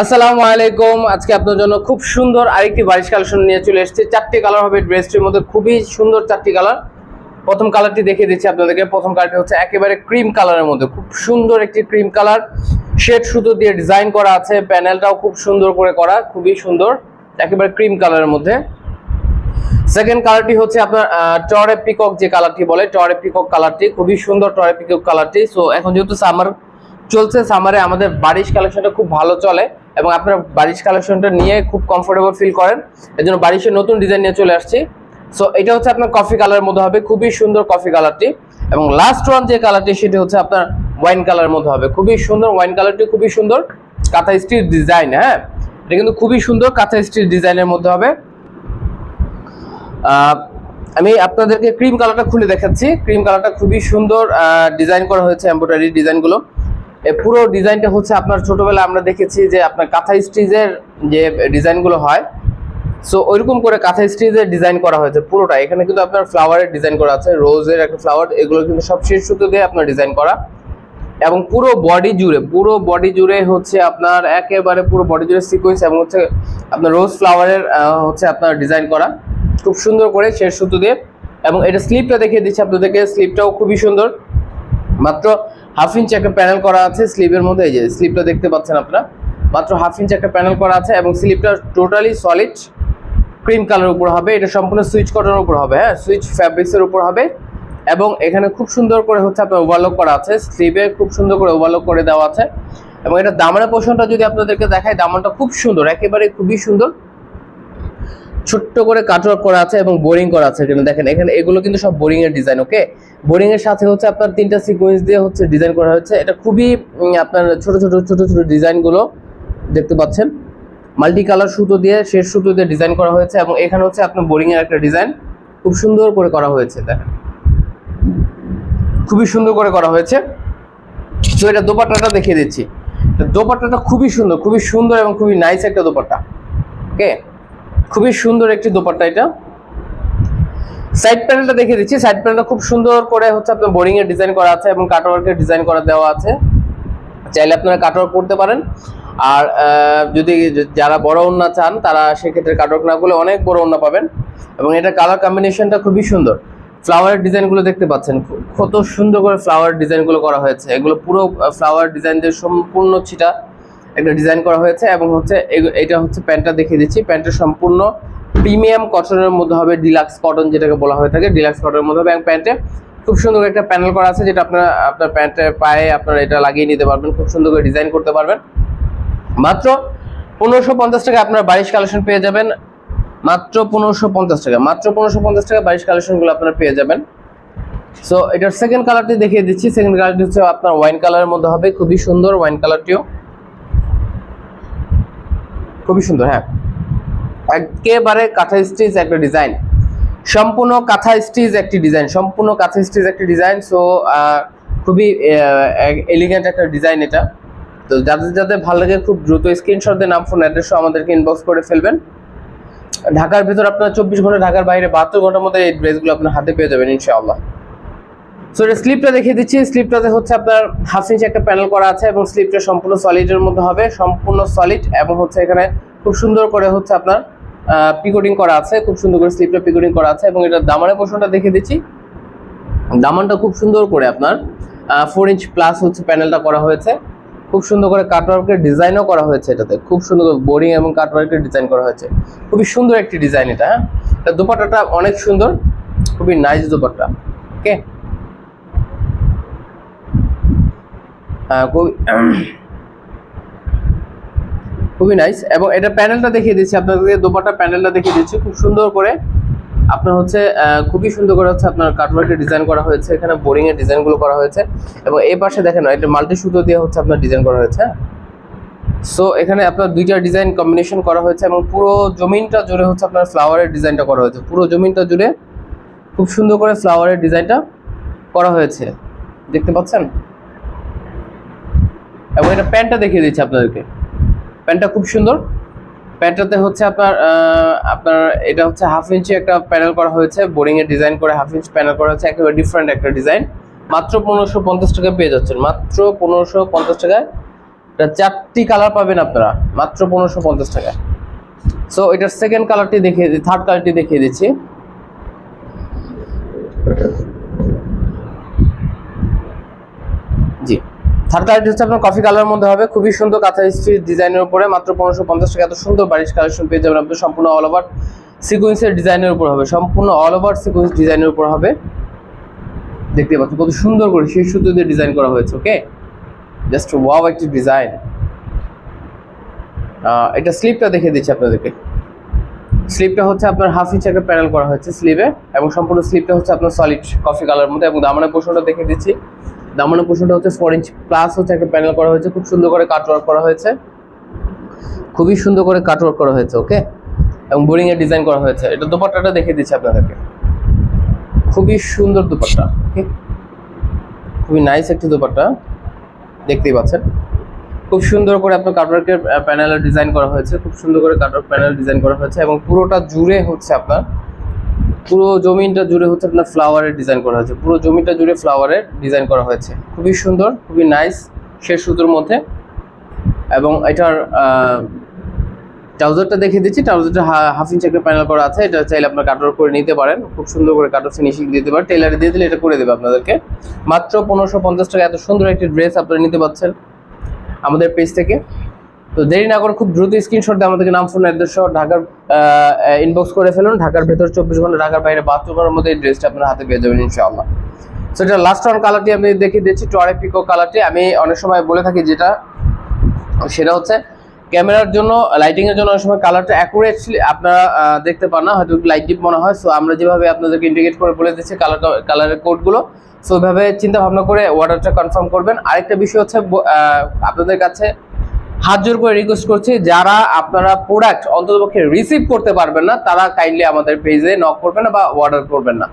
আসসালামু আলাইকুম। আজকে আপনার জন্য খুব সুন্দর আরেকটি বারিশ কালেকশন নিয়ে চলে এসেছে। চারটি কালার হবে ড্রেসটির মধ্যে, খুবই সুন্দর চারটি কালার প্রথম কালারটি দেখিয়ে দিচ্ছি আপনাদেরকে। প্রথম কালারটি হচ্ছে একেবারে ক্রিম কালারের মধ্যে, খুব সুন্দর একটি ক্রিম কালার শেড সুতো দিয়ে ডিজাইন করা আছে প্যানেলটাও খুব সুন্দর করে করা, খুবই সুন্দর, একেবারে ক্রিম কালারের মধ্যে। সেকেন্ড কালারটি হচ্ছে আপনার টরে পিকক যে কালারটি বলে টরে পিকক কালারটি খুবই সুন্দর টরে পিকক কালারটি সো এখন যেহেতু সামার চলছে সামারে আমাদের বারিশ কালেকশনটা খুব ভালো চলে এবং আপনার বারিশ কালেকশনটা নিয়ে খুব কমফোর্টেবল ফিল করেন। এর জন্য বারিশের নতুন ডিজাইন নিয়ে চলে আসছি। সো এটা হচ্ছে আপনার কফি কালারের মধ্যে হবে, খুবই সুন্দর কফি কালারটি এবং লাস্ট ওয়ান যে কালারটি সেটি হচ্ছে আপনার ওয়াইন কালারের মধ্যে হবে। খুবই সুন্দর ওয়াইন কালারটি খুবই সুন্দর কাঁথা স্টিচ ডিজাইন হ্যাঁ? এটা কিন্তু খুবই সুন্দর কাঁথা স্টিচ ডিজাইনের মধ্যে হবে। আমি আপনাদেরকে ক্রিম কালারটা খুলে দেখাচ্ছি। ক্রিম কালারটা খুবই সুন্দর ডিজাইন করা হয়েছে এমব্রয়ডারি ডিজাইনগুলো পুরো ডিজাইনটা হচ্ছে আপনার ছোটবেলায় আমরা দেখেছি যে আপনার কাঁথা স্টিচের যে ডিজাইনগুলো হয় সো ওইরকম করে কাঁথা স্টিচের ডিজাইন করা হয়েছে পুরোটা। এখানে কিন্তু আপনার ফ্লাওয়ারের ডিজাইন করা আছে, রোজের একটা ফ্লাওয়ার, এগুলো কিন্তু সব শেষ সুতো দিয়ে আপনার ডিজাইন করা। এবং পুরো বডি জুড়ে, পুরো বডি জুড়ে হচ্ছে আপনার একেবারে পুরো বডি জুড়ে সিকোয়েন্স এবং হচ্ছে আপনার রোজ ফ্লাওয়ারের হচ্ছে আপনার ডিজাইন করা। খুব সুন্দর করে শেষ সুতো দিয়ে। এবং এটা স্লিপটা দেখিয়ে দিচ্ছি আপনাদেরকে স্লিপটাও খুবই সুন্দর। মাত্র হাফ ইঞ্চ একটা প্যানেল করা আছে স্লিপের মধ্যে, এই যে স্লিপটা দেখতে পাচ্ছেন আপনারা। মাত্র হাফ ইঞ্চ একটা প্যানেল করা আছে এবং স্লিপটা টোটালি সলিড ক্রিম কালারের উপর হবে। এটা সম্পূর্ণ সুইচ কটনের উপর হবে হ্যাঁ? সুইচ ফ্যাব্রিক্সের উপর হবে এবং এখানে খুব সুন্দর করে হচ্ছে আপনার ওভারলক করা আছে। স্লিভে খুব সুন্দর করে ওভারলক করে দেওয়া আছে এবং এটা দামানের পোর্শনটা যদি আপনাদেরকে দেখায় দামানটা খুব সুন্দর, একেবারে খুবই সুন্দর। ছোট্ট করে কাটওয়ার্ক করা আছে এবং বোরিং করা আছে এখানে দেখেন, এখানে এগুলো কিন্তু সব বোরিং এর ডিজাইন, ওকে? বোরিং এর সাথে হচ্ছে আপনার তিনটা সিকোয়েন্স দিয়ে হচ্ছে ডিজাইন করা হয়েছে। এটা খুবই আপনার ছোট ছোট ছোট ছোট ডিজাইনগুলো দেখতে পাচ্ছেন। মাল্টি কালার সুতো দিয়ে শেষ সুতো দিয়ে ডিজাইন করা হয়েছে এবং এখানে হচ্ছে আপনার বোরিং এর একটা ডিজাইন খুব সুন্দর করে করা হয়েছে, দেখেন। খুবই সুন্দর করে করা হয়েছে। তো এটা দোপাট্টাটা দেখিয়ে দিচ্ছি। দোপাট্টাটা খুবই সুন্দর খুবই সুন্দর এবং খুবই নাইস একটা দোপাট্টা, ওকে? খুবই সুন্দর একটি দোপাট্টা এটা। সাইড প্যানেলটা দেখিয়ে দিচ্ছি। সাইড প্যানেলটা খুব সুন্দর করে হচ্ছে আপনার বোরিং এর ডিজাইন করা আছে এবং কাটওয়ার্কের ডিজাইন করা দেওয়া আছে। চাইলে আপনারা কাটওয়ার্ক করতে পারেন। আর যদি যারা বড় ওন্না চান, তারা সেক্ষেত্রে কাটওয়ার্ক না করলে অনেক বড় ওন্না পাবেন। এবং এটা কালার কম্বিনেশনটা খুবই সুন্দর। ফ্লাওয়ারের ডিজাইনগুলো দেখতে পাচ্ছেন। কত সুন্দর করে ফ্লাওয়ার ডিজাইনগুলো করা হয়েছে। এগুলো পুরো ফ্লাওয়ার ডিজাইন দিয়ে সম্পূর্ণ ছিটা একটা ডিজাইন করা হয়েছে এবং হচ্ছে এটা হচ্ছে প্যান্টটা দেখিয়ে দিচ্ছি। প্যান্টটা সম্পূর্ণ প্রিমিয়াম কটনের মধ্যে হবে ডিলাক্স কটন যেটাকে বলা হয়ে থাকে, ডিলাক্স কটনের মধ্যে হবে এবং প্যান্টে খুব সুন্দর একটা প্যানেল করা আছে যেটা আপনার আপনার প্যান্টের পায়ে আপনারা এটা লাগিয়ে নিতে পারবেন, খুব সুন্দর করে ডিজাইন করতে পারবেন। মাত্র পনেরোশো পঞ্চাশ টাকা আপনার বারিশ কালেকশন পেয়ে যাবেন। মাত্র পনেরোশো পঞ্চাশ টাকা, মাত্র পনেরোশো পঞ্চাশ টাকা বারিশ কালেকশনগুলো আপনারা পেয়ে যাবেন। সো এটার সেকেন্ড কালারটি দেখিয়ে দিচ্ছি। সেকেন্ড কালারটি হচ্ছে আপনার ওয়াইন কালারের মধ্যে হবে, খুবই সুন্দর ওয়াইন কালারটিও খুবই সুন্দর হ্যাঁ। একেবারে কাঁথা স্টিচ একটা ডিজাইন। সম্পূর্ণ কাঁথা স্টিচ একটি ডিজাইন, সম্পূর্ণ কাঁথা স্টিচ একটি ডিজাইন সো খুবই এলিগেন্ট একটা ডিজাইন এটা। তো যাদের যাদের ভালো লাগে খুব দ্রুত স্ক্রিনশট দিয়ে নাম ফোন অ্যাড্রেসও আমাদেরকে ইনবক্স করে ফেলবেন। ঢাকার ভিতর আপনার চব্বিশ ঘণ্টা ঢাকার বাইরে বাহাত্তর ঘণ্টার মধ্যে এই ড্রেসগুলো আপনার হাতে পেয়ে যাবেন, ইনশাআল্লাহ। সো এটা স্লিপটা দেখিয়ে দিচ্ছি। স্লিপটাতে হচ্ছে আপনার হাফ ইঞ্চ একটা প্যানেল করা আছে এবং স্লিপটা সম্পূর্ণ সলিডের মধ্যে হবে। সম্পূর্ণ সলিড এবং হচ্ছে এখানে খুব সুন্দর করে হচ্ছে আপনার পিকোটিং করা আছে। খুব সুন্দর করে স্লিপটা পিকোটিং করা আছে এবং এটা দামানের পোর্শনটা দেখিয়ে দিচ্ছি। দামানটা খুব সুন্দর করে আপনার ফোর ইঞ্চ প্লাস হচ্ছে প্যানেলটা করা হয়েছে। খুব সুন্দর করে কাটওয়ার্কের ডিজাইনও করা হয়েছে এটাতে। খুব সুন্দর বোরিং এবং কাটওয়ার্কের ডিজাইন করা হয়েছে। খুবই সুন্দর একটি ডিজাইন এটা হ্যাঁ? এটা অনেক সুন্দর। খুবই নাইস দোপাট্টা। ওকে খুবই নাইস এবং এটা প্যানেলটা দেখিয়ে দিচ্ছি, আপনাদেরকে দোপাট্টা প্যানেলটা দেখিয়ে দিচ্ছি। খুব সুন্দর করে আপনার হচ্ছে খুবই সুন্দর করে হচ্ছে আপনার কাটওয়ার্কের ডিজাইন করা হয়েছে, এখানে বোরিং এর ডিজাইনগুলো করা হয়েছে। এবং এই পাশে দেখেন, এটা মাল্টি সুতো দিয়ে হচ্ছে আপনার ডিজাইন করা হয়েছে সো এখানে আপনার দুইটা ডিজাইন কম্বিনেশন করা হয়েছে এবং পুরো জমিনটা জুড়ে হচ্ছে আপনার ফ্লাওয়ারের ডিজাইনটা করা হয়েছে। পুরো জমিনটা জুড়ে খুব সুন্দর করে ফ্লাওয়ারের ডিজাইনটা করা হয়েছে। দেখতে পাচ্ছেন? এবং এটা প্যান্টটা দেখিয়ে দিচ্ছি আপনাদেরকে। প্যান্টটা খুব সুন্দর। প্যান্টটাতে হচ্ছে আপনার আপনার এটা হচ্ছে হাফ ইঞ্চি একটা প্যানেল করা হয়েছে। বোরিং এর ডিজাইন করে হাফ ইঞ্চ প্যানেল করা হয়েছে। একেবারে ডিফারেন্ট একটা ডিজাইন। মাত্র পনেরোশো পঞ্চাশ টাকায় পেয়ে যাচ্ছেন। মাত্র পনেরোশো পঞ্চাশ টাকায়। এটা চারটি কালার পাবেন আপনারা। মাত্র পনেরোশো পঞ্চাশ টাকায়। সো এটার সেকেন্ড কালারটি দেখিয়ে থার্ড কালারটি দেখিয়ে দিচ্ছি। থার্ড কালারটি হচ্ছে আপনার কফি কালারের মধ্যে হবে। খুবই সুন্দর কাঁথা স্ট্রিচ ডিজাইনের উপরে। মাত্র পনেরোশো পঞ্চাশ টাকা। এত সুন্দর বারিশ কালেকশন পেয়ে যাবেন আপনি সম্পূর্ণ অল ওভার সিকুয়েন্সের ডিজাইনের উপর হবে। সম্পূর্ণ অল ওভার সিকুয়েন্স ডিজাইনের উপর হবে। দেখতে পাচ্ছেন, কত সুন্দর করে সেই সুতো দিয়ে ডিজাইন করা হয়েছে ওকে জাস্ট ওয়াও একটি ডিজাইন এটা স্লিপটা দেখে দিচ্ছি আপনাদেরকে। স্লিপটা হচ্ছে আপনার হাফ ইঞ্চ একটা প্যানেল করা হয়েছে স্লিভে এবং সম্পূর্ণ স্লিপটা হচ্ছে আপনার সলিড কফি কালার মধ্যে। এবং দামানের পোষণটা দেখে দিচ্ছি। দামানের পোষণটা হচ্ছে ফোর ইঞ্চ প্লাস হচ্ছে একটা প্যানেল করা হয়েছে, খুব সুন্দর করে কাট ওয়ার্ক করা হয়েছে। খুবই সুন্দর করে কাট ওয়ার্ক করা হয়েছে ওকে এবং বোরিং এর ডিজাইন করা হয়েছে। এটা দোপাট্টাটা দেখে দিচ্ছি আপনাদেরকে। খুবই সুন্দর দোপাট্টা ওকে খুবই নাইস একটি দোপাট্টা, দেখতেই পাচ্ছেন। খুব সুন্দর করে আপনার কাটওয়ার্কের প্যানেলের ডিজাইন করা হয়েছে, খুব সুন্দর করে কাটওয়ার্ক প্যানেল ডিজাইন করা হয়েছে, এবং পুরোটা জুড়ে হচ্ছে আপনার পুরো জমিনটা জুড়ে হচ্ছে আপনার ফ্লাওয়ারের ডিজাইন করা হয়েছে। পুরো জমিটা জুড়ে ফ্লাওয়ারের ডিজাইন করা হয়েছে। খুবই সুন্দর, খুবই নাইস শেষ সুতোর মধ্যে। এবং এটার ট্রাউজারটা দেখিয়ে দিচ্ছি। ট্রাউজারটা হাফ ইঞ্চ একটা প্যানেল করা আছে। এটা চাইলে আপনার কাটওয়ার্ক করে নিতে পারেন। খুব সুন্দর করে কাটওয়ার্ক ফিনিশিং দিতে পারেন। টেলারে দিয়ে দিলে এটা করে দেবে আপনাদেরকে। মাত্র পনেরোশো পঞ্চাশ টাকা। এত সুন্দর একটি ড্রেস আপনারা নিতে পারছেন আমাদের পেজ থেকে। তো দেরি না করে খুব দ্রুত স্ক্রিনশট দিয়ে আমাদেরকে নাম ফোন অ্যাড্রেস সহ ঢাকার ইনবক্স করে ফেলুন। ঢাকার ভেতর চব্বিশ ঘণ্টা, ঢাকার বাইরে ঘণ্টার মধ্যে এই ড্রেসটা আপনার হাতে পেয়ে যাবেন, ইনশাআল্লাহ। সো এটা লাস্ট ওয়ান কালারটি আমি দেখিয়ে দিচ্ছি টরে পিকো কালারটি আমি অনেক সময় বলে থাকি যেটা, সেটা হচ্ছে ক্যামেরার জন্য লাইটিং এর জন্য অনেক সময় কালারটা অ্যাকুরেটলি আপনারা দেখতে পান না, হয়তো লাইট ডিপ মনে হয়। সো আমরা যেভাবে আপনাদেরকে ইন্ডিকেট করে বলে দিচ্ছি কালার কালারের কোডগুলো সো ওইভাবে চিন্তা ভাবনা করে অর্ডারটা কনফার্ম করবেন। আরেকটা বিষয় হচ্ছে আপনাদের কাছে হাত জোর করে রিকোয়েস্ট করছি, যারা আপনারা প্রোডাক্ট অন্ততপক্ষে রিসিভ করতে পারবেন না, তারা কাইন্ডলি আমাদের পেজে নক করবেন না বা অর্ডার করবেন না।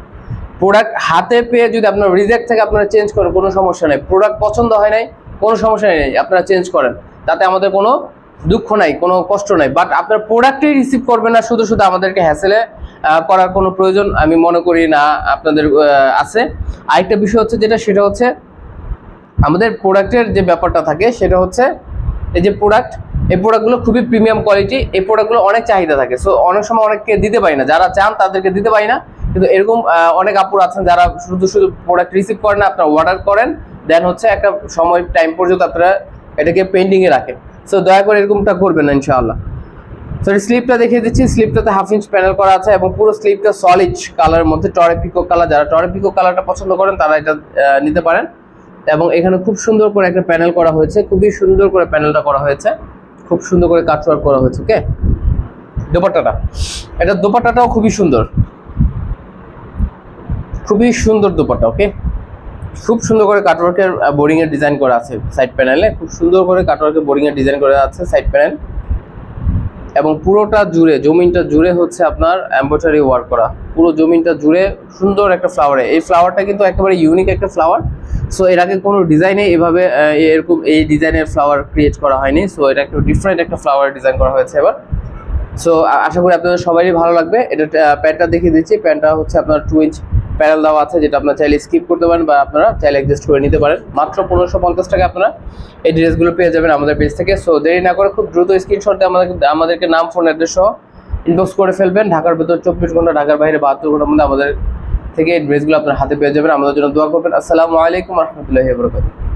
প্রোডাক্ট হাতে পেয়ে যদি আপনার রিজেক্ট থেকে আপনারা চেঞ্জ করেন, কোনো সমস্যা নেই। প্রোডাক্ট পছন্দ হয় নাই, কোনো সমস্যা নেই আপনারা চেঞ্জ করেন। তাতে আমাদের কোনো দুঃখ নাই, কোনো কষ্ট নাই। বাট আপনার প্রোডাক্টই রিসিভ করবেন না, শুধু শুধু আমাদেরকে হ্যাসেলে করার কোনো প্রয়োজন আমি মনে করি না, আপনাদের আছে। আরেকটা বিষয় হচ্ছে যেটা, সেটা হচ্ছে আমাদের প্রোডাক্টের যে ব্যাপারটা থাকে, সেটা হচ্ছে এই যে প্রোডাক্ট এই প্রোডাক্টগুলো খুবই প্রিমিয়াম কোয়ালিটি এই প্রোডাক্টগুলো অনেক চাহিদা থাকে। সো অনেক সময় অনেককে দিতে পারি না। যারা চান তাদেরকে দিতে পারি না। কিন্তু এরকম অনেক আপুর আছেন যারা শুধু শুধু প্রোডাক্ট রিসিভ করেন আপনারা অর্ডার করেন দেন হচ্ছে একটা সময় টাইম পর্যন্ত আপনারা এটাকে পেন্ডিংয়ে রাখেন। সো দয়া করে এরকমটা করবেন না, ইনশাআল্লাহ। সো স্লিপটা দেখিয়ে দিচ্ছি। স্লিপটাতে হাফ ইঞ্চ প্যানেল করা আছে এবং পুরো স্লিপটা সলিড কালারের মধ্যে টরে পিকো কালার যারা টরে পিকো কালারটা পছন্দ করেন, তারা এটা নিতে পারেন। এবং এখানে খুব সুন্দর করে একটা প্যানেল করা হয়েছে, খুবই সুন্দর করে প্যানেলটা করা হয়েছে, খুব সুন্দর করে কাটওয়ার্ক করা হয়েছে ওকে দোপাট্টাটা, এটা দোপাট্টাটাও খুবই সুন্দর। খুবই সুন্দর দোপাট্টা ওকে খুব সুন্দর করে কাটওয়ার্কের বোরিং এর ডিজাইন করা আছে সাইড প্যানেলে খুব সুন্দর করে কাটওয়ার্কের বোরিং এর ডিজাইন করা আছে সাইড প্যানেল এবং পুরোটা জুড়ে, জমিনটা জুড়ে হচ্ছে আপনার এম্ব্রয়ডারি ওয়ার্ক করা। পুরো জমিনটা জুড়ে সুন্দর একটা ফ্লাওয়ারে এই ফ্লাওয়ারটা কিন্তু একেবারে ইউনিক একটা ফ্লাওয়ার সো এর আগে কোনো ডিজাইনে এভাবে এরকম এই ডিজাইনের ফ্লাওয়ার ক্রিয়েট করা হয়নি। সো এটা একটু ডিফারেন্ট একটা ফ্লাওয়ার ডিজাইন করা হয়েছে এবার। সো আশা করি আপনাদের সবারই ভালো লাগবে। এটা প্যান্টটা দেখিয়ে দিচ্ছি। প্যান্টটা হচ্ছে আপনার টু ইঞ্চ প্যানেল দেওয়া আছে, যেটা আপনারা চাইলে স্কিপ করতে পারেন বা আপনারা চাইলে অ্যাডজাস্ট করে নিতে পারেন। মাত্র পনেরোশো পঞ্চাশ টাকা আপনারা এই ড্রেসগুলো পেয়ে যাবেন আমাদের পেজ থেকে। সো দেরি না করে খুব দ্রুত স্ক্রিনশট দিয়ে আমাদের আমাদেরকে নাম ফোন অ্যাড্রেস সহ ইনবক্স করে ফেলবেন। ঢাকার ভেতর চব্বিশ ঘণ্টা, ঢাকার বাইরে বাহাত্তর ঘণ্টার মধ্যে আমাদের থেকে এই ড্রেসগুলো আপনার হাতে পেয়ে যাবেন। আমাদের জন্য দোয়া করবেন। আসসালামু আলাইকুম রহমতুল্লাহ বরকাতুহ।